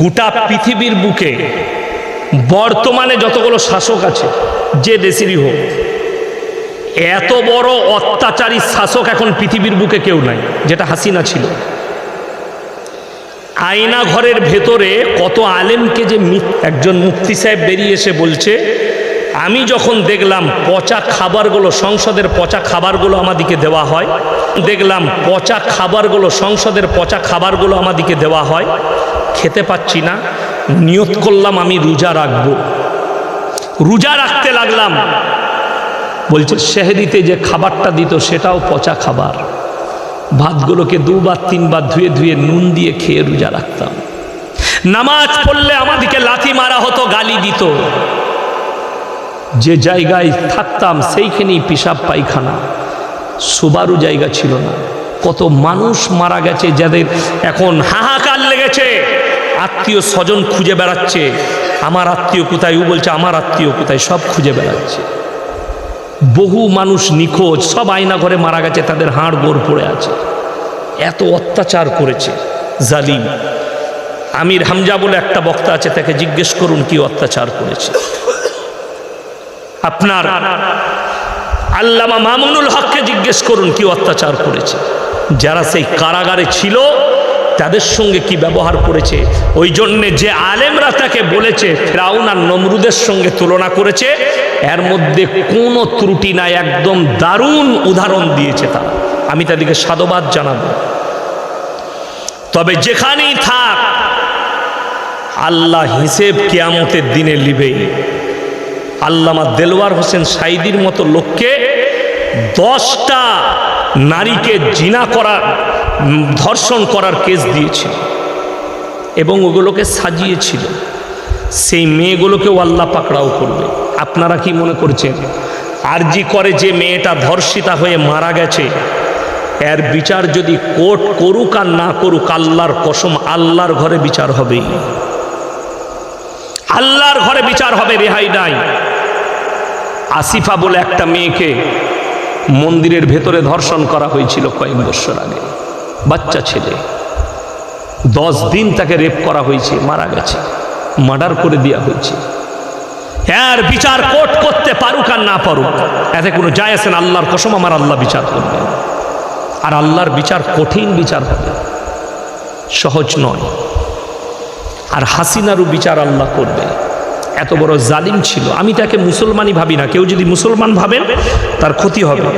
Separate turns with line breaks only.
গোটা পৃথিবীর বুকে বর্তমানে যতগুলো শাসক আছে, যে দেশেরই হোক, এত বড় অত্যাচারী শাসক এখন পৃথিবীর বুকে কেউ নাই, যেটা হাসিনা ছিল। আয়না ঘরের ভেতরে কত আলেমকে যে একজন মুফতি সাহেব বেরিয়ে এসে বলছে, আমি যখন দেখলাম পচা খাবারগুলো, সংসদের পচা খাবারগুলো আমাদিকে দেওয়া হয়, দেখলাম পচা খাবারগুলো, সংসদের পচা খাবারগুলো আমাদিকে দেওয়া হয় খেতে পাচ্ছি না, নিয়ত করলাম আমি রোজা রাখব। রোজা রাখতে লাগলাম। বলছে, শেহরিতে যে খাবারটা দিত সেটাও পচা খাবার। ভাতগুলোকে দুবার, তিনবার ধুয়ে ধুয়ে নুন দিয়ে খেয়ে রোজা রাখতাম। নামাজ পড়লে আমাদেরকে লাথি মারা হতো, গালি দিত। যে জায়গায় থাকতাম সেইখানেই পিসাব পায়খানা। শোবারও জায়গা ছিল না। কত মানুষ মারা গেছে যাদের এখন হাহাকার লেগেছে। আত্মীয় স্বজন খুঁজে বেড়াচ্ছে। আমার আত্মীয় কোথায়? ও বলছে, আমার আত্মীয় কোথায়? সব খুঁজে বেড়াচ্ছে। বহু মানুষ নিখোঁজ, সব আয়না ঘরে মারা গেছে, তাদের হাড় গোড় পড়ে আছে। এত অত্যাচার করেছে জালিম। আমির হামজা বলে একটা বক্তা আছে, তাকে জিজ্ঞেস করুন কি অত্যাচার করেছে। আপনার আল্লামা মামুনুল হককে জিজ্ঞেস করুন কি অত্যাচার করেছে। যারা সেই কারাগারে ছিল তাদের সঙ্গে কি ব্যবহার করেছে? ওই জন্যে যে আলেমরা তাকে বলেছে, ফেরাউন আর নমরুদের সঙ্গে তুলনা করেছে, এর মধ্যে কোনো ত্রুটি নাই, একদম দারুণ উদাহরণ দিয়েছে তারা। আমি তাদেরকে সাধুবাদ জানাব। তবে যেখানেই থাক, আল্লাহ হিসেব কেয়ামতের দিনে লিবেই আল্লামা দেলওয়ার হোসেন সাইদির মতো লোককে দশটা নারীকে জিনা করার ধর্ষণ করার কেস দিয়েছিল এবং ওগুলোকে সাজিয়েছিল। সেই মেয়েগুলোকেও আল্লাহ পাকড়াও করবে। আপনারা কি মনে করছেন? আরজি করে যে মেয়েটা ধর্ষিতা হয়ে মারা গেছে, এর বিচার যদি কোর্ট করুক আর না করুক, আল্লাহর কসম, আল্লাহর ঘরে বিচার হবেই। আল্লাহর ঘরে বিচার হবে রেহাই নাই। আসিফা বলে একটা মেয়েকে মন্দিরের ভেতরে ধর্ষণ করা হয়েছিল কয়েক বছর আগে। বাচ্চা ছেলে। দশ দিন তাকে রেপ করা হয়েছে, মারা গেছে মার্ডার করে দেওয়া হয়েছে। এর বিচার কোর্ট করতে পারুক আর না পারুক, এতে কোনো যায় আসেন আল্লাহর কসম আমার আল্লাহ বিচার করবেন। আর আল্লাহর বিচার কঠিন বিচার হবে, সহজ নয়। আর হাসিনারও বিচার আল্লাহ করবে। এত বড় জালিম ছিল, আমি তাকে মুসলমানই ভাবি না, কেউ যদি মুসলমান ভাবেন, তার ক্ষতি হবে।